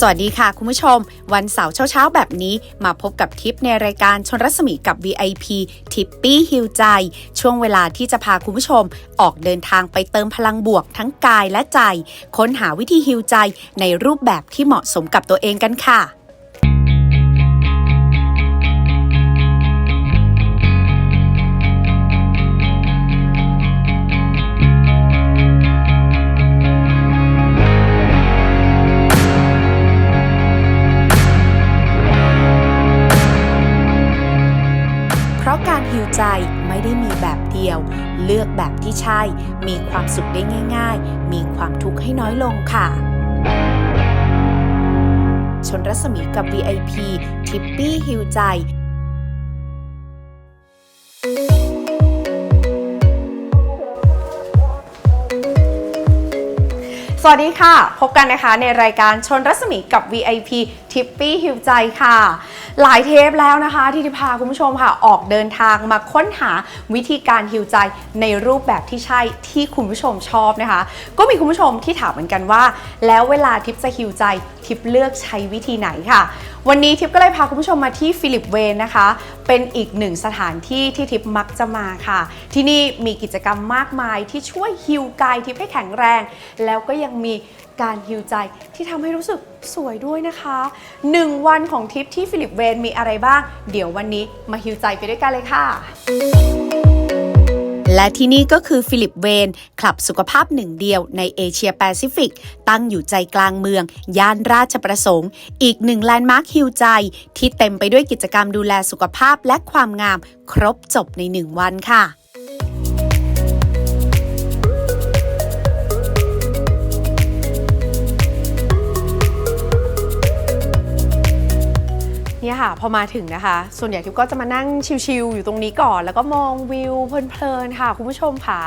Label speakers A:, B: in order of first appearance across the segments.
A: สวัสดีค่ะคุณผู้ชม วันเสาร์เช้าๆ แบบนี้มาพบกับทิปในรายการชนรัศมีกับ VIP ทิปปี้ฮิวใจ ช่วงเวลาที่จะพาคุณผู้ชม ออกเดินทางไปเติมพลังบวกทั้งกายและใจ ค้นหาวิธีฮิวใจในรูปแบบที่เหมาะสมกับตัวเองกันค่ะ แบบที่ใช่ มีความสุขได้ง่าย ๆ มีความทุกข์ให้น้อยลงค่ะ ชนรัศมีกับ VIP ทิปปี้ฮิวใจ สวัสดีค่ะ พบกันนะคะในรายการชนรัศมีกับ VIP ทิปปี้ฮิวใจค่ะ หลายเทปแล้วนะคะที่ทิพาคุณผู้ชมค่ะ ออกเดินทางมาค้นหาวิธีการฮิวใจในรูปแบบที่ใช่ที่คุณผู้ชมชอบนะคะ ก็มีคุณผู้ชมที่ถามเหมือนกันว่า แล้วเวลาทิปจะฮิวใจทิปเลือกใช้วิธีไหนค่ะ วันนี้ทิปก็เลยพาคุณผู้ชมมาที่ฟิลิปเวนนะคะ เป็นอีกหนึ่งสถานที่ที่ทิปมักจะมาค่ะ ที่นี่มีกิจกรรมมากมายที่ช่วยฮิวกายทิปให้แข็งแรง แล้วก็ยังมีการฮิวใจที่ทำให้รู้สึกสวยด้วยนะคะ 1 วันของทิปที่ฟิลิปเวนมีอะไรบ้าง เดี๋ยววันนี้มาฮิวใจไปด้วยกันเลยค่ะ และที่นี่ก็คือฟิลิปเวนคลับสุขภาพหนึ่งเดียวในเอเชียแปซิฟิก ตั้งอยู่ใจกลางเมือง ย่านราชประสงค์ อีกหนึ่งแลนด์มาร์คฮิวใจ ที่เต็มไปด้วยกิจกรรมดูแลสุขภาพและความงาม ครบจบในหนึ่งวันค่ะ เนี่ยค่ะพอมาถึงนะคะ ส่วนใหญ่ทิพก็จะมานั่งชิลๆอยู่ตรงนี้ก่อน แล้วก็มองวิวเพลินๆค่ะ คุณผู้ชมค่ะ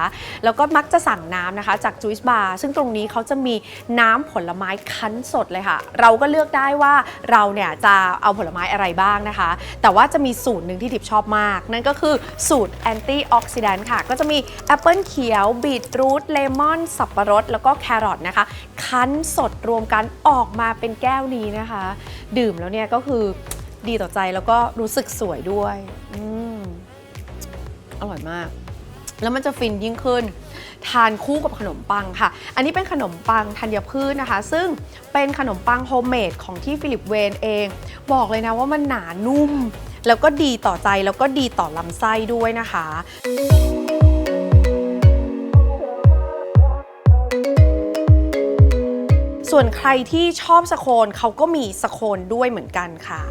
A: แล้วก็มักจะสั่งน้ำนะคะ จากจูสบาร์ซึ่งตรงนี้เขาจะมีน้ำผลไม้คั้นสดเลยค่ะ เราก็เลือกได้ว่าเราเนี่ยจะเอาผลไม้อะไรบ้างนะคะ แต่ว่าจะมีสูตรหนึ่งที่ทิพชอบมาก นั่นก็คือสูตรแอนตี้ออกซิแดนต์ค่ะ ก็จะมีแอปเปิลเขียวบีทรูทเลมอนสับปะรด แล้วก็แครอทนะคะ คั้นสดรวมกันออกมาเป็นแก้วนี้นะคะ ดื่มแล้วเนี่ยก็คือ ดีต่อใจแล้วก็รู้สึกสวยด้วยอืมอร่อยมาก แล้วมันจะฟินยิ่งขึ้น ทานคู่กับขนมปังค่ะ อันนี้เป็นขนมปังธัญพืชนะคะ ซึ่งเป็นขนมปังโฮมเมดของที่ฟิลิปเวนเอง บอกเลยนะว่ามันหนานุ่ม แล้วก็ดีต่อใจแล้วก็ดีต่อลำไส้ด้วยนะคะส่วนใครที่ชอบสโคนเขาก็มีสโคนด้วยเหมือนกันค่ะ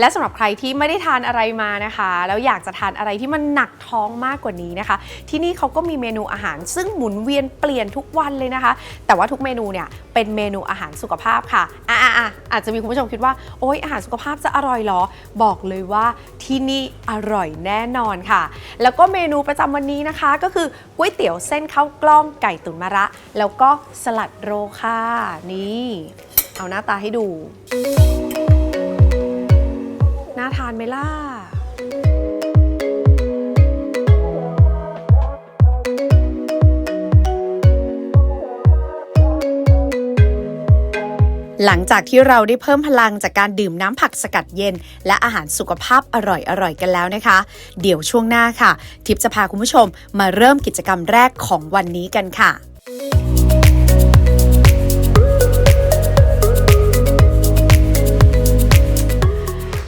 A: และสำหรับใครที่ไม่ได้ทานอะไรมานะคะ แล้วอยากจะทานอะไรที่มันหนักท้องมากกว่านี้นะคะ ที่นี่เขาก็มีเมนูอาหารซึ่งหมุนเวียนเปลี่ยนทุกวันเลยนะคะ แต่ว่าทุกเมนูเนี่ยเป็นเมนูอาหารสุขภาพค่ะอะอะอะอาจจะมีคุณผู้ชมคิดว่าโอ๊ยอาหารสุขภาพจะอร่อยเหรอ บอกเลยว่าที่นี่อร่อยแน่นอนค่ะ แล้วก็เมนูประจำวันนี้นะคะ ก็คือก๋วยเตี๋ยวเส้นข้าวกล้องไก่ตุ๋นมะระ แล้วก็สลัดโรค่ะนี่ เอาหน้าตาให้ดู น่าทานไหมล่ะหลังจากที่เราได้เพิ่มพลังจากการดื่มน้ำผักสกัดเย็น และอาหารสุขภาพอร่อยๆกันแล้วนะคะ เดี๋ยวช่วงหน้าค่ะ ทิพย์จะพาคุณผู้ชมมาเริ่มกิจกรรมแรกของวันนี้กันค่ะ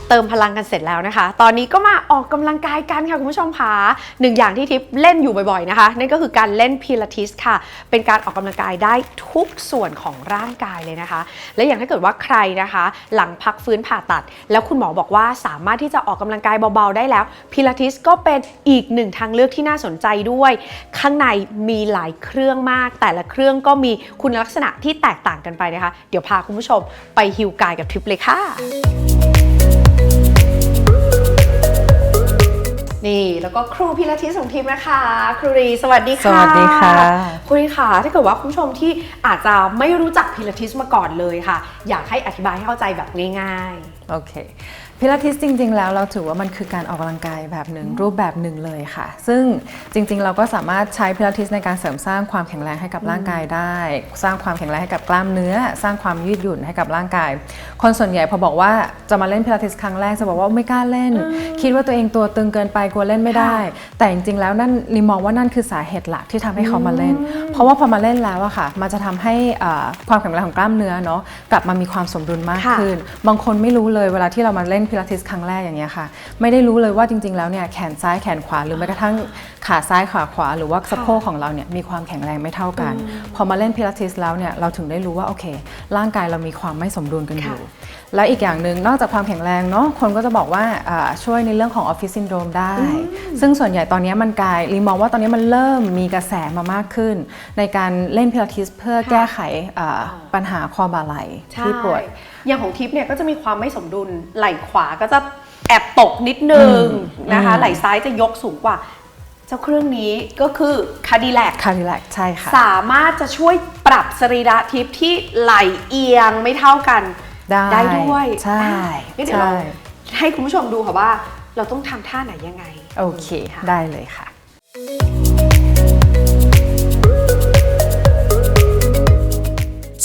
A: เติมพลังกันเสร็จแล้วนะคะ ตอนนี้ก็มาออกกำลังกายกันค่ะคุณผู้ชมคะหนึ่งอย่างที่ทิปเล่นอยู่บ่อยๆนะคะนั่นก็คือการเล่นพิลาทิสค่ะ เป็นการออกกำลังกายได้ทุกส่วนของร่างกายเลยนะคะ และอย่างถ้าเกิดว่าใครนะคะ หลังพักฟื้นผ่าตัด แล้วคุณหมอบอกว่าสามารถที่จะออกกำลังกายเบาๆได้แล้วพิลาทิสก็เป็นอีกหนึ่งทางเลือกที่น่าสนใจด้วย ข้างในมีหลายเครื่องมาก แต่ละเครื่องก็มีคุณลักษณะที่แตกต่างกันไปนะคะ เดี๋ยวพาคุณผู้ชมไปฮิวกายกับทริปเลยค่ะ นี่แล้วก็ครูพิลาทิสของทีมนะคะ ครูรีสวัสดีค่ะ
B: สวัสดีค่ะ
A: ครูรีค่ะถ้าเกิดว่าคุณผู้ชมที่อาจจะไม่รู้จักพิลาทิสมาก่อนเลยค่ะ อยากให้อธิบายให้เข้าใจแบบง่าย
B: โอเค พิลาทิสจริง ๆ แล้วเราถือว่ามันคือการออกกำลังกายแบบหนึ่งรูปแบบหนึ่งเลยค่ะ ซึ่งจริง ๆ เราก็สามารถใช้พิลาทิสในการเสริมสร้างความแข็งแรงให้กับร่างกายได้ สร้างความแข็งแรงให้กับกล้ามเนื้อ สร้างความยืดหยุ่นให้กับร่างกาย คนส่วนใหญ่พอบอกว่าจะมาเล่นพิลาทิสครั้งแรกจะบอกว่าไม่กล้าเล่น คิดว่าตัวเองตัวตึงเกินไปกลัวเล่นไม่ได้ แต่จริง ๆ แล้วนั่นลิมมองว่านั่นคือสาเหตุหลักที่ทำให้เขามาเล่น เพราะว่าพอมาเล่นแล้วอะค่ะ มันจะทำให้อ่าความแข็งแรงของกล้ามเนื้อเนาะกลับมามีความสมดุลมาก
A: ค่ะ
B: ขึ้น บางคนไม่รู้เลยเวลาที่เรามาเล่นพิลาทิสครั้งแรกอย่างเงี้ยค่ะ ไม่ได้รู้เลยว่าจริง ๆ แล้วเนี่ยแขนซ้ายแขนขวาหรือแม้กระทั่งขาซ้ายขาขวา หรือว่าสะโพกของเราเนี่ยมีความแข็งแรงไม่เท่ากัน พอมาเล่นพิลาทิสแล้วเนี่ยเราถึงได้รู้ว่าโอเค ร่างกายเรามีความไม่สมดุลกันอยู่ และอีกอย่างหนึ่งนอกจากความแข็งแรงเนาะคนก็จะบอกว่าอ่าช่วยในเรื่องของออฟฟิศซินโดรมได้ ซึ่งส่วนใหญ่ตอนนี้มันกลายรีมองว่าตอนนี้มันเริ่มมีกระแสมามากขึ้น ในการเล่นพิลาทิสเพื่อแก้ไขอ่าปัญหาคอบ่าไหล่
A: ๆใช่
B: ที่ปวด
A: อย่างของทิปเนี่ยก็จะมีความไม่สมดุลไหล่ขวาก็จะแอบตกนิดนึงนะคะ
B: อืม
A: ไหล่ซ้ายจะยกสูงกว่าเจ้าเครื่องนี้ก็คือคาดีแลก
B: คาริแลกใช่ค่ะ
A: สามารถจะช่วยปรับสรีระทิพย์ที่ไหลเอียงไม่เท่ากัน
B: ได้
A: ด้วย
B: ใช่
A: นี่เดี๋ยวเรา
B: ใช่
A: ให้คุณผู้ชมดูค่ะว่า เราต้องทำท่าไหนยังไง
B: โอเค ได้เลยค่ะ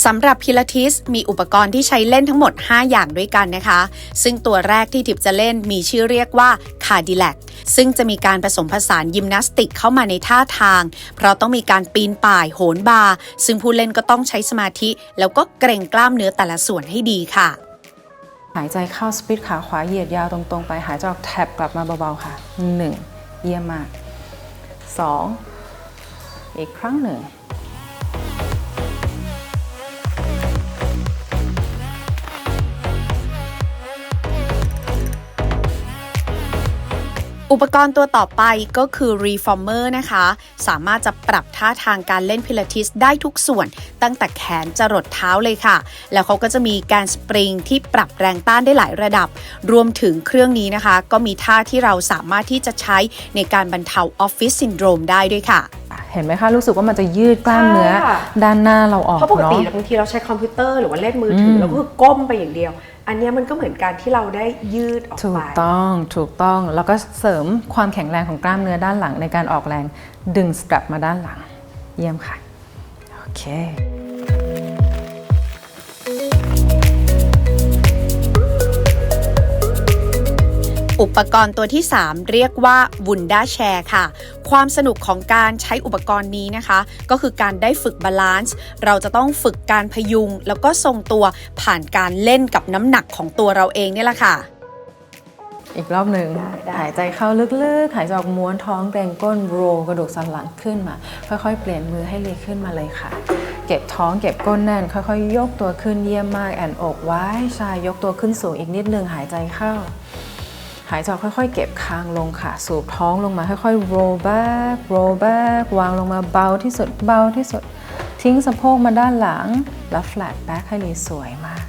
C: สำหรับพิลาทิสมีอุปกรณ์ที่ใช้เล่นทั้งหมด 5 อย่างด้วยกันนะคะ ซึ่งตัวแรกที่ทิพจะเล่นมีชื่อเรียกว่าคาดิแลกซึ่งจะมีการผสมผสานยิมนาสติกเข้ามาในท่าทาง เพราะต้องมีการปีนป่ายโหนบาร์ซึ่งผู้เล่นก็ต้องใช้สมาธิ แล้วก็เกรงกล้ามเนื้อแต่ละส่วนให้ดีค่ะ
B: หายใจเข้าสปีดขาขวาเหยียดยาวตรงๆไปหายใจออกแท็บกลับมาเบาๆค่ะ 1. เยี่ยมมาก 2. อีกครั้งหนึ่ง
C: อุปกรณ์ตัวต่อไปก็คือ Reformer นะคะ สามารถจะปรับท่าทางการเล่นพิลาทิสได้ทุกส่วน ตั้งแต่แขนจรดเท้าเลยค่ะ แล้วเขาก็จะมีการสปริงที่ปรับแรงต้านได้หลายระดับ รวมถึงเครื่องนี้นะคะ ก็มีท่าที่เราสามารถที่จะใช้ในการบรรเทาออฟฟิศซินโดรมได้ด้วยค่ะ
B: เห็นไหมคะ รู้สึกว่ามันจะยืดกล้ามเนื้อ
A: ใช่ค่ะ
B: ด้านหน้าเราออก
A: เพราะปกติ
B: เนาะ
A: บางทีเราใช้คอมพิวเตอร์หรือว่าเล่นมือถืออ
B: ม
A: เราก็คือก้มไปอย่างเดียว อันนี้มันก็เหมือนการที่เราได้ยืดออก
B: ถูกต้องถูกต้องแล้วก็เสริมความแข็งแรงของกล้ามเนื้อด้านหลังในการออกแรงดึงสตรัปมาด้านหลัง เยี่ยมค่ะ โอเค
C: อุปกรณ์ตัวที่ 3 เรียกว่า w u n d a Chair ค่ะ ความสนุกของการใช้อุปกรณ์นี้นะคะ ก็คือการได้ฝึกบาลานซ์เราจะต้องฝึกการพยุง แล้วก็ทรงตัวผ่านการเล่นกับน้ำหนักของตัวเราเองเนี่ยแหละค่ะ
B: อีกรอบหนึ่ง
A: ได้ได้
B: หายใจเข้าลึกๆ หายใจออกม้วนท้องเกรงก้นโรกระดูกสันหลังขึ้นมา ค่อยๆ เปลี่ยนมือให้เลยขึ้นมาเลยค่ะ เก็บท้องเก็บก้นแน่น ค่อยๆ ยกตัวขึ้นเยี่ยมมากแอนอกไว้ใช่ยกตัวขึ้นสูงอีกนิดนึงหายใจเข้า หายใจค่อยๆ เก็บคางลงค่ะ สูบท้องลงมาค่อยๆ roll back roll back วางลงมาเบาที่สุดเบาที่สุด ทิ้งสะโพกมาด้านหลัง แล้ว flat back ให้เลยสวยมาก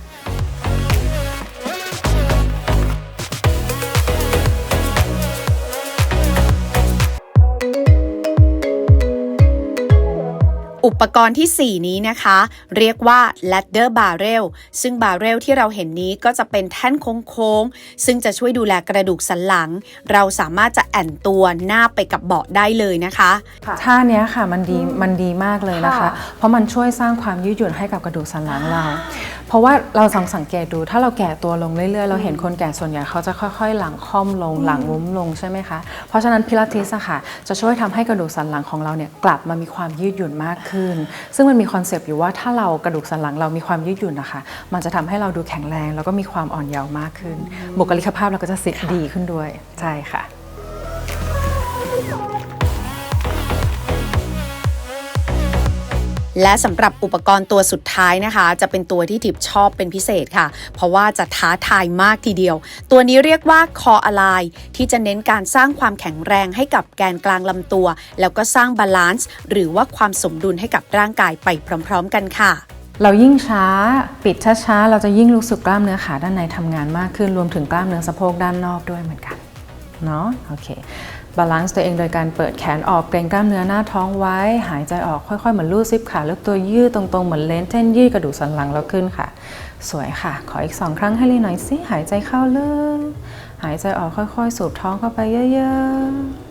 C: อุปกรณ์ทีสี่ 4 นี้นะคะ เรียกว่า ladder barrel ซึ่ง barrel ที่เราเห็นนี้ก็จะเป็นแท่นโค้งๆ ซึ่งจะช่วยดูแลกระดูกสันหลัง เราสามารถจะแอนตัวหน้าไปกับเบาะได้เลยนะคะ
B: ท่าเนี้ยค่ะมันดีมันดีมากเลยนะคะ
A: ค่ะ
B: เพราะมันช่วยสร้างความยืดหยุ่นให้กับกระดูกสันหลังเรา เพราะว่าเราสังสังเกตดู ถ้าเราแก่ตัวลงเรื่อยๆ เราเห็นคนแก่ส่วนใหญ่เขาจะค่อยๆ หลังค่อมลงหลังงุ้มลงใช่ไหมคะ เพราะฉะนั้นพิลาทิสอะค่ะจะช่วยทำให้กระดูกสันหลังของเราเนี่ยกลับมามีความยืดหยุ่นมากขึ้น ซึ่งมันมีคอนเซปต์อยู่ว่าถ้าเรากระดูกสันหลังเรามีความยืดหยุ่นนะคะมันจะทำให้เราดูแข็งแรง แล้วก็มีความอ่อนเยาว์มากขึ้นบุคลิกภาพเราก็จะสิดีขึ้นด้วยใช่ค่ะ
C: และสำหรับอุปกรณ์ตัวสุดท้ายนะคะ จะเป็นตัวที่ทิพชอบเป็นพิเศษค่ะ เพราะว่าจะท้าทายมากทีเดียว ตัวนี้เรียกว่าคออะไลที่จะเน้นการสร้างความแข็งแรงให้กับแกนกลางลำตัว แล้วก็สร้างบาลานซ์หรือว่าความสมดุลให้กับร่างกายไปพร้อม ๆ กันค่ะ
B: เรายิ่งช้าปิดช้าๆ เราจะยิ่งรู้สึกกล้ามเนื้อขาด้านในทำงานมากขึ้น รวมถึงกล้ามเนื้อสะโพกด้านนอกด้วยเหมือนกัน เนาะโอเค บาลานซ์ตัวเองโดยการเปิดแขนออกเกรงกล้ามเนื้อหน้าท้องไว้ หายใจออกค่อยๆ เหมือนลู่ซิปขาแล้วตัวยืดตรงๆ เหมือนเลนเท่นยืดกระดูกสันหลังแล้วขึ้นค่ะ สวยค่ะ ขออีกสองครั้งให้ลีหน่อยสิหายใจเข้าลึกหายใจออกค่อยๆ สูบท้องเข้าไปเยอะ ๆ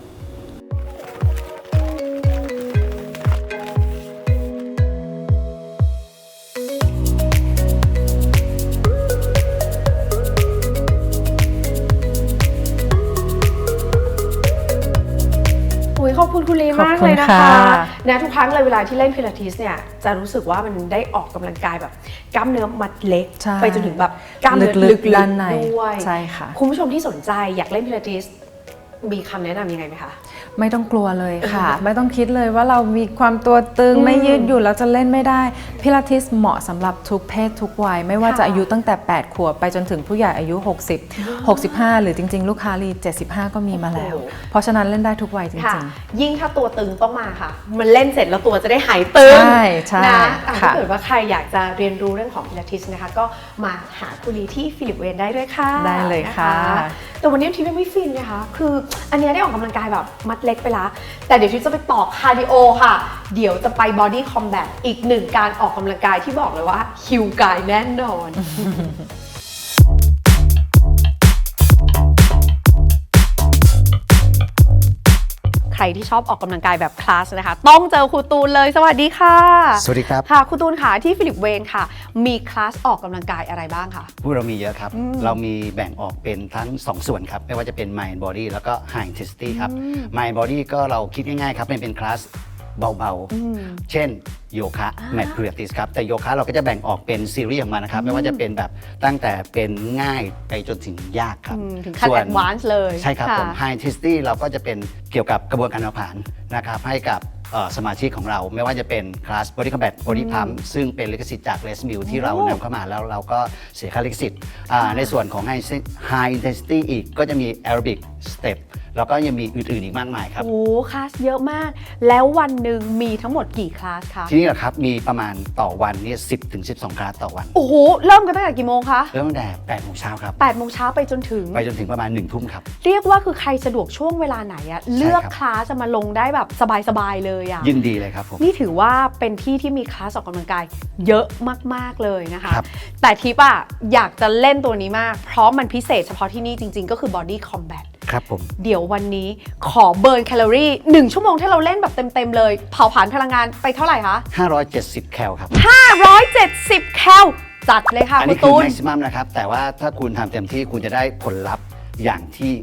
A: คุณคุณลี
B: ขอบ
A: มาก
B: คุณ
A: เลยนะคะ
B: ค่ะ
A: นะทุกครั้งเลยเวลาที่เล่นพิลาทิสเนี่ยจะรู้สึกว่ามันได้ออกกำลังกายแบบกล้ามเนื้อมัดเล็ก
B: ใช่
A: ไปจนถึงแบบกล้ามเนื้อ
B: ลึ
A: ลึ
B: ก
A: ก
B: ๆด้านใน
A: ด้วย
B: ใช่ค่ะ
A: คุณผู้ชมที่สนใจอยากเล่นพิลาทิส มีคำแนะนำยังไงไหมคะ
B: ไม่ต้องกลัวเลยค่ะ ไม่ต้องคิดเลยว่าเรามีความตัวตึง
A: อืม
B: ไม่ยืดหยุ่นเราจะเล่นไม่ได้ พิลาทิสเหมาะสำหรับทุกเพศทุกวัย ไม่ว่า
A: ค่ะ
B: จะอายุตั้งแต่ 8 ขวบไปจนถึงผู้ใหญ่อายุ 60 65 หรือจริง ๆ ลูกค้ารี 75 ก็มีมาแล้วเพราะฉะนั้นเล่นได้ทุกวัยจ
A: ค่ะ
B: ริง
A: ยิ่งถ้าตัวตึงต้องมาค่ะ มันเล่นเสร็จแล้วตัวจะได้หายตึง
B: ใช่ใช่
A: นะอะ
B: ค่ะ
A: ถ้าเกิดว่าใครอยากจะเรียนรู้เรื่องของพิลาทิสนะคะ ก็มาหาคุณลีที่ฟิลิปเวนได้ด้วยค่ะ
B: ได้เลยค่ะ
A: นแต่วันนี้ทียังไม่ฟินนะคะ คืออันเนี้ยได้ออกกำลังกายแบบมัดเล็กไปละ แต่เดี๋ยวทีจะไปต่อคาร์ดิโอค่ะ เดี๋ยวจะไปบอดี้คอมแบทอีกหนึ่งการออกกำลังกายที่บอกเลยว่าฮิวกายแน่นอน รที่ชอบออกกำลังกายแบบคลาสนะคะ ต้องเจอครูตูนเลย สวัสดีค่ะ
D: สวัสดีครับ
A: ค่ะครูตูนค่ะที่ฟิลิปเวนค่ะ มีคลาสออกกำลังกายอะไรบ้างคะ
D: พวกเรามีเยอะครับ เรามีแบ่งออกเป็นทั้ง 2 ส่วนครับ ไม่ว่าจะเป็น Mind Body แล้วก็ High Intensity ครับ Mind Body ก็เราคิดง่ายๆครับมันเป็นคลาส เบาๆ เช่นโยคะแมทพิลาทิสครับ แต่โยคะเราก็จะแบ่งออกเป็นซีรีส์ออกมานะครับ ไม่ว่าจะเป็นแบบตั้งแต่เป็นง่ายไปจนถึงยากครับ
A: อืมถึงขั้น
D: ส่ว
A: advance เลย
D: ใช่ครับ
A: ค่ะ
D: ผม High Intensity เราก็จะเป็นเกี่ยวกับกระบวนการเผาผลาญนะครับให้กับเอ่อสมาชิกของเราไม่ว่าจะเป็นคลาส Body Combat Body Pump ซึ่งเป็นลิขสิทธิ์จาก Les Mills ที่เรานำเข้ามาแล้วเราก็เสียค่าลิขสิทธิ์อ่าในส่วนของ High High Intensity อีกก็จะมี Aerobic Step แล้วก็ยังมีอื่นๆอีกมากมายครับ
A: โอ้โหคลาสเยอะมาก แล้ววันหนึ่งมีทั้งหมดกี่คลาสคะ
D: ทีนี้แหละครับมีประมาณต่อวันเนี่ย10ถึง12คลาสต่อวัน
A: โอ้โห เริ่มกันตั้งแต่กี่โมงคะ
D: เริ่มตั้งแต่8โมงเช้าครับ
A: 8โมงเช้าไปจนถึง
D: ไปจนถึงประมาณ1ทุ่มครับ
A: เรียกว่าคือใครสะดวกช่วงเวลาไหนอะเลือก
D: ครับ
A: คลาสจะมาลงได้แบบสบายๆเลยอะ
D: ยินดีเลยครับผม
A: นี่ถือว่าเป็นที่ที่มีคลาสออกกำลังกายเยอะมากๆเลยนะคะ
D: ครับ
A: แต่ทิปอะอยากจะเล่นตัวนี้มาก เพราะมันพิเศษเฉพาะที่นี่จริง ๆ ก็คือ Body Combat
D: ครับผม
A: เดี๋ยววันนี้ขอเบิร์นแคลอรี่1ชั่วโมงที่เราเล่นแบบเต็ม ๆ เลย เผาผลาญพลังงานไปเท่าไหร่คะ
D: 570 แคลครับ
A: 570 แคลจัดเลยค่ะ
D: อัน
A: คุ
D: นี้
A: ณ
D: คือ
A: ตูน
D: แม็กซิมัมนะครับ แต่ว่าถ้าคุณทำเต็มที่คุณจะได้ผลลัพธ์อย่างที่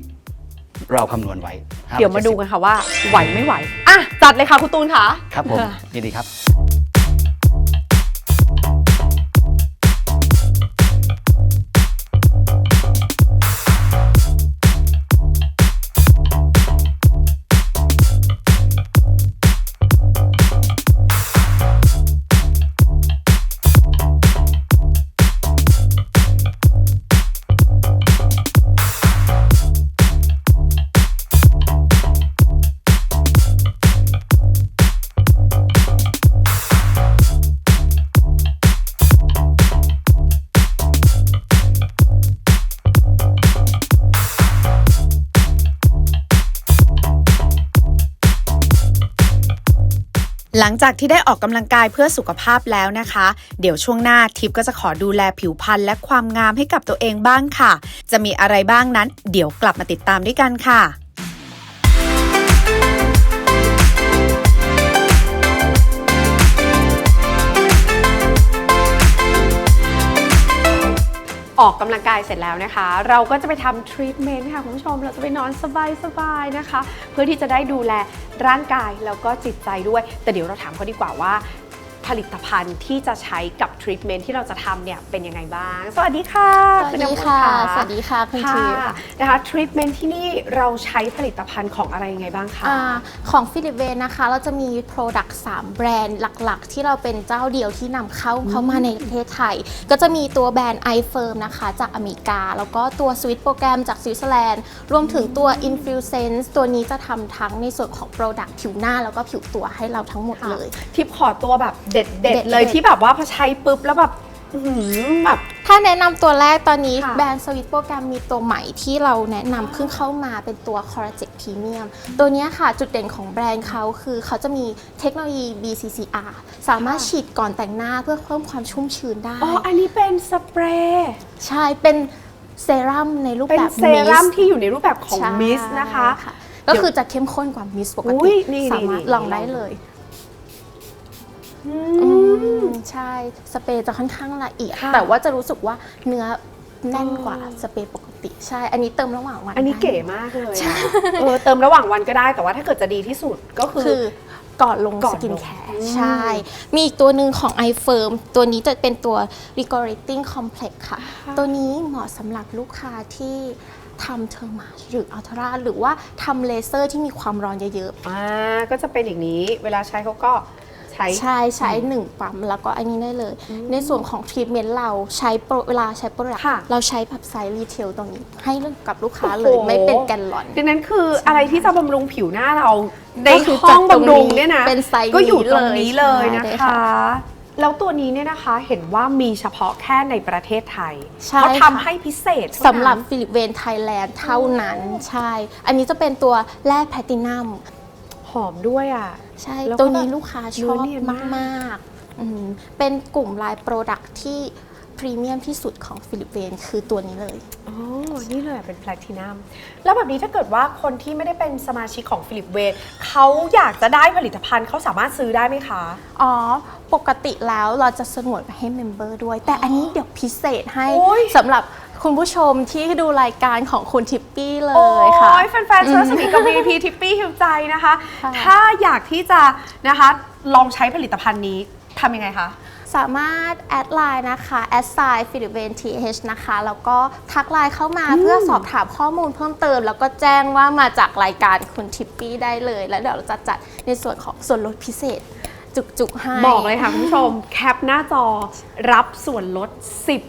D: เราคำนวณไว้
A: เดี๋ยวมาดูกันค่ะว่าไหวไม่ไหว อะ จัดเลยค่ะคุณตูนค่ะ
D: ครับผมยินดีครับ
C: หลังจากที่ได้ออกกำลังกายเพื่อสุขภาพแล้วนะคะ เดี๋ยวช่วงหน้าทิปก็จะขอดูแลผิวพรรณและความงามให้กับตัวเองบ้างค่ะ จะมีอะไรบ้างนั้น เดี๋ยวกลับมาติดตามด้วยกันค่ะ
A: ออกกำลังกายเสร็จแล้วนะคะ เราก็จะไปทำทรีทเมนต์ค่ะคุณผู้ชม เราจะไปนอนสบายๆนะคะ เพื่อที่จะได้ดูแลร่างกายแล้วก็จิตใจด้วย แต่เดี๋ยวเราถามเขาดีกว่าว่า ผลิตภัณฑ์ที่จะใช้กับทรีทเมนต์ที่เราจะทำเนี่ยเป็นยังไงบ้าง สวัสดีค่ะ
E: สวัสดีค่ะ
A: ณน้ำมนต์
E: สวัสดีค่ะคุณ
A: ค่ะ
E: ที
A: นะคะทรีทเมนต์ที่นี่เราใช้ผลิตภัณฑ์ของอะไรยังไงบ้างคะ
E: อาของฟิลิปเวนนะคะ เราจะมี Product 3 แบรนด์หลักๆ ที่เราเป็นเจ้าเดียวที่นำเข้าเข้ามาในประเทศไทย ก็จะมีตัวแบรนด์ iFirm นะคะ จากอเมริกา แล้วก็ตัว Sweet Program จากสวิตเซอร์แลนด์รวมถึงตัว Influence ตัวนี้จะทำทั้งในส่วนของ Product ผิวหน้าแล้วก็ผิวตัวให้เราทั้งหมดเลย
A: ทิปขอตัวแบบเด็ด
E: เด็
A: ๆ
E: ด
A: เลย
E: ๆ
A: ที่แบบว่าพอใช้ปุ๊บแล้วแบบอื้อหือแบบ
E: ถ้าแนะนำตัวแรกตอนนี้
A: ค่ะ
E: แบรนด์สวิตโปรแกรมมีตัวใหม่ที่เราแนะนำเพิ่งเข้ามาเป็นตัว c o r r e g e t Premium ตัวเนี้ยค่ะ จุดเด่นของแบรนด์เขาคือเขาจะมีเทคโนโลยี BCCR สามารถฉีดก่อนแต่งหน้าเพื่อเพิ่มความชุ่มชื้นได้
A: อ๋อ อันนี้เป็นสเปรย์
E: ใช่ เป็นเซรั่มในรูป
A: เป็น
E: แบบ
A: เซรั่ม
E: mist
A: ที่อยู่ในรูปแบบของ
E: ใช่
A: มิสนะคะ
E: ก็คือจะเข้มข้นกว่ามิสปก
A: อุ๊
E: ติ
A: ยนี่
E: สามารถ
A: นี่
E: ลองได้เลย
A: อื
E: อื
A: ม
E: มใช่สเปรย์จะค่อนข้างละเอียด
A: ค่ะ
E: แต่ว่าจะรู้สึกว่าเนื้อแน่นกว่าสเปรย์ปกติใช่ อันนี้เติมระหว่างวัน
A: อันนี้
E: ได้
A: เก๋มากเลยอะเออเติมระหว่างวันก็ได้ แต่ว่าถ้าเกิดจะดีที่สุดก็คือ
E: คือก่อนลง
A: ก่อ
E: ส
A: น
E: กิน
A: ลง
E: แค
A: อื
E: ร์
A: ม
E: ใช่ มีอีกตัวหนึ่งของ iFirm ตัวนี้จะเป็นตัว Regulating Complex ค่ะ ตัวนี้เหมาะสำหรับลูกค้าที่ทำเทอร์มาหรืออัลทราหรือว่าทำเลเซอร์ที่มีความร้อนเยอะ
A: อ่าก็จะเป็นอย่างนี้ เวลาใช้เขาก็ ใช้
E: ๆใช่ใช้หนึ่งปั๊มแล้วก็อันนี้ได้เลย ในส่วนของทรีทเมนต์เราใช้โปรเวลาใช้โปรดัก
A: ค่ะ
E: เราใช้แบบไซส์รีเทลตรงนี้ ให้เรื่องกับลูกค้าเล
A: โอ้
E: ย
A: โห
E: ไม่เป็นแกนลอน
A: ดังนั้นคืออะไรที่จะบำรุงผิวหน้าเราใน
E: ก็คือ
A: ห้อง
E: จากตรง
A: บำรุง
E: นี้
A: เนี่ยนะ
E: เป็นไซส์
A: ก็อยู่ตรง
E: นี้
A: นี้
E: เล
A: เลยยนะ
E: ใช่
A: คะ
E: ค่ะ
A: แล้วตัวนี้เนี่ยนะคะเห็นว่ามีเฉพาะแค่ในประเทศไทย
E: ใช่
A: เขา
E: ค่ะ
A: ทำให้พิเศษเท่านั้น
E: สำหรับฟิลิปเวนไทยแลนด์เท่านั้นใช่ อันนี้จะเป็นตัวแร่แพลตินัม
A: หอมด้วยอะ
E: ใช่
A: แล้วก็
E: ตัวนี้ลูกค้าชอบ
A: เนื้อเนียนมาก
E: มากๆอืมเป็นกลุ่มลายโปรดักที่พรีเมียมที่สุดของฟิลิปเวนคือตัวนี้เลย
A: อ๋อ นี่เลยเป็นแพลตินัม แล้วแบบนี้ถ้าเกิดว่าคนที่ไม่ได้เป็นสมาชิกของฟิลิปเวทเขาอยากจะได้ผลิตภัณฑ์เขาสามารถซื้อได้ไหมคะ
E: อ๋อ ปกติแล้วเราจะสนวนไปให้เมมเบอร์ด้วย แต่อันนี้เดี๋ยวพิเศษให้
A: โอ้ย
E: สำหรับ คุณผู้ชมที่ดูรายการของคุณทิปปี้เลยค่ะ
A: โอ้ยแฟนๆเสื้อสมิธกับ VIP ทิปปี้ฮิวใจนะคะ
E: ค่ะ
A: ถ้าอยากที่จะนะคะลองใช้ผลิตภัณฑ์นี้ทำยังไงคะ
E: สามารถแอดไลน์นะคะแอดไซน์ฟิลิปเวนทีเนะคะ แล้วก็ทักไลน์เข้ามาเพื่อสอบถามข้อมูลเพิ่มเติม แล้วก็แจ้งว่ามาจากรายการคุณทิปปี้ได้เลย แล้วเดี๋ยวเราจะจัดในส่วนของส่วนลดพิเศษ จุกๆให้
A: บอกเลยค่ะคุณผู้ชม แคปหน้าจอรับส่วนลด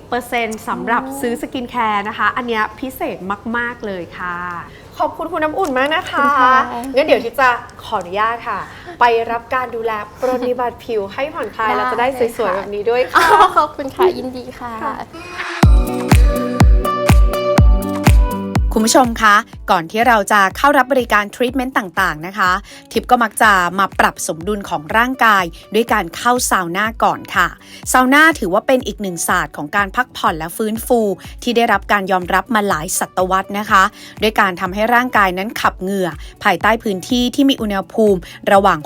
A: 10%สำหรับซื้อสกินแคร์นะคะ อันเนี้ยพิเศษมาก ๆ เลยค่ะ ขอบคุณคุณน้ำอุ่นมากนะคะ
E: ขอบคุณค่ะ
A: งั้นเดี๋ยวทิพย์จะขออนุญาตค่ะ ไปรับการดูแลปรนนิบัติผิวให้ผ่อนคลายเราจะได้สวยๆแบบนี้ด้วย
E: อ๋
A: ค่ะ
E: อขอบคุณค่ะ ยินดีค่ะ
C: คุุณผู้ชมคะ ก่อนที่เราจะเข้ารับบริการทรีทเมนต์ต่างๆนะคะ ทิปก็มักจะมาปรับสมดุลของร่างกาย ด้วยการเข้าซาวน่าก่อนค่ะ ซาวน่าถือว่าเป็นอีกหนึ่งศาสตร์ของการพักผ่อนและฟื้นฟู ที่ได้รับการยอมรับมาหลายศตวรรษนะคะ ด้วยการทำให้ร่างกายนั้นขับเหงื่อ ภายใต้พื้นที่ที่มีอุณหภูมิระหว่าง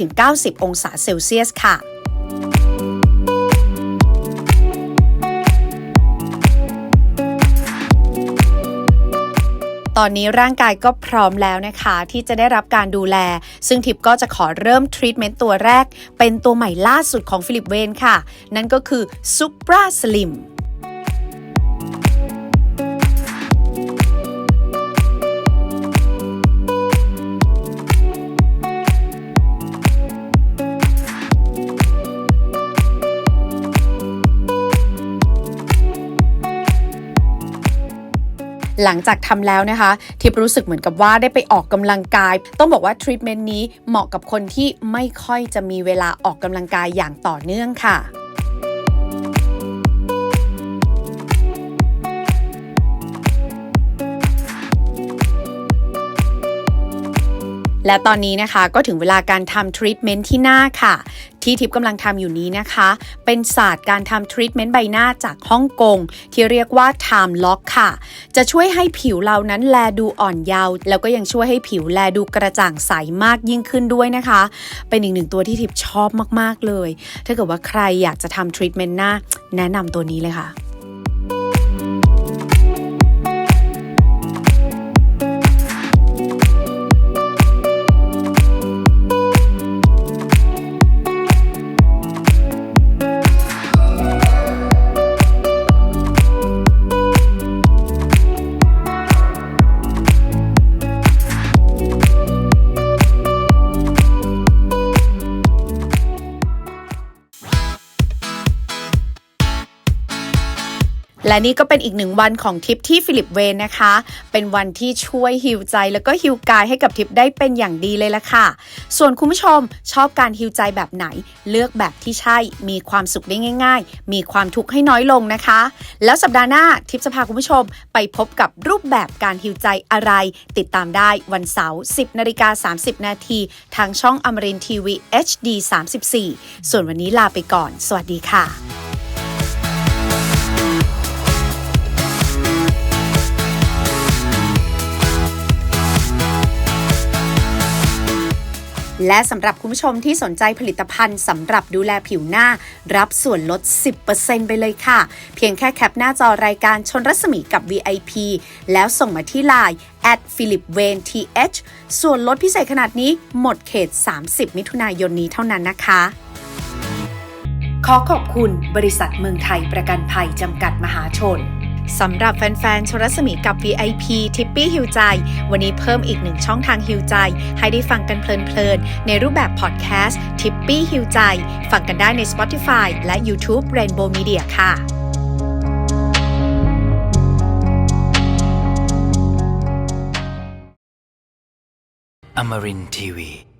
C: 60-90 องศาเซลเซียสค่ะ ตอนนี้ร่างกายก็พร้อมแล้วนะคะ ที่จะได้รับการดูแล ซึ่งทิปก็จะขอเริ่มทรีทเมนต์ตัวแรก เป็นตัวใหม่ล่าสุดของฟิลิปเวนค่ะ นั่นก็คือซุปราสลิม หลังจากทำแล้วนะคะ ทิปรู้สึกเหมือนกับว่าได้ไปออกกำลังกาย ต้องบอกว่าทรีทเมนต์นี้เหมาะกับคนที่ไม่ค่อยจะมีเวลาออกกำลังกายอย่างต่อเนื่องค่ะ และตอนนี้นะคะก็ถึงเวลาการทำทรีทเมนต์ที่หน้าค่ะ ที่ทิพย์กำลังทำอยู่นี้นะคะ เป็นศาสตร์การทำทรีทเมนต์ใบหน้าจากฮ่องกง ที่เรียกว่า Time Lock ค่ะ จะช่วยให้ผิวเรานั้นแลดูอ่อนเยาว์แล้วก็ยังช่วยให้ผิวแลดูกระจ่างใสมากยิ่งขึ้นด้วยนะคะ เป็นอีกหนึ่งตัวที่ทิพย์ชอบมากๆเลย ถ้าเกิดว่าใครอยากจะทำทรีทเมนต์หน้าแนะนำตัวนี้เลยค่ะ และนี่ก็เป็นอีกหนึ่งวันของทิปที่ฟิลิปเวนนะคะ เป็นวันที่ช่วยฮิวใจแล้วก็ฮิวกายให้กับทิปได้เป็นอย่างดีเลยละค่ะ ส่วนคุณผู้ชมชอบการฮิวใจแบบไหน เลือกแบบที่ใช่ มีความสุขได้ง่าย ๆ มีความทุกข์ให้น้อยลงนะคะ แล้วสัปดาห์หน้าทิปจะพาคุณผู้ชมไปพบกับรูปแบบการฮิวใจอะไร ติดตามได้วันเสาร์ 10นาฬิกา30 นาทีทางช่องอมรินทีวี HD 34 ส่วนวันนี้ลาไปก่อน สวัสดีค่ะ และสำหรับคุณผู้ชมที่สนใจผลิตภัณฑ์สำหรับดูแลผิวหน้า รับส่วนลด 10%ไปเลยค่ะ เพียงแค่แคปหน้าจอรายการชนรัศมีกับ VIP แล้วส่งมาที่ Line at philip v a n th ส่วนลดพิเศษขนาดนี้หมดเขต 30 มิถุนายนนี้เท่านั้นนะคะ ขอขอบคุณบริษัทเมืองไทยประกันภัยจำกัดมหาชน สำหรับแฟนๆชรัศมีกับ VIP ทิปปี้ฮิวใจ วันนี้เพิ่มอีกหนึ่งช่องทางฮิวใจ ให้ได้ฟังกันเพลินๆ ในรูปแบบพอดแคสต์ทิปปี้ฮิวใจ ฟังกันได้ใน Spotify และ YouTube Rainbow Media ค่ะ
F: Amarin Tiwi.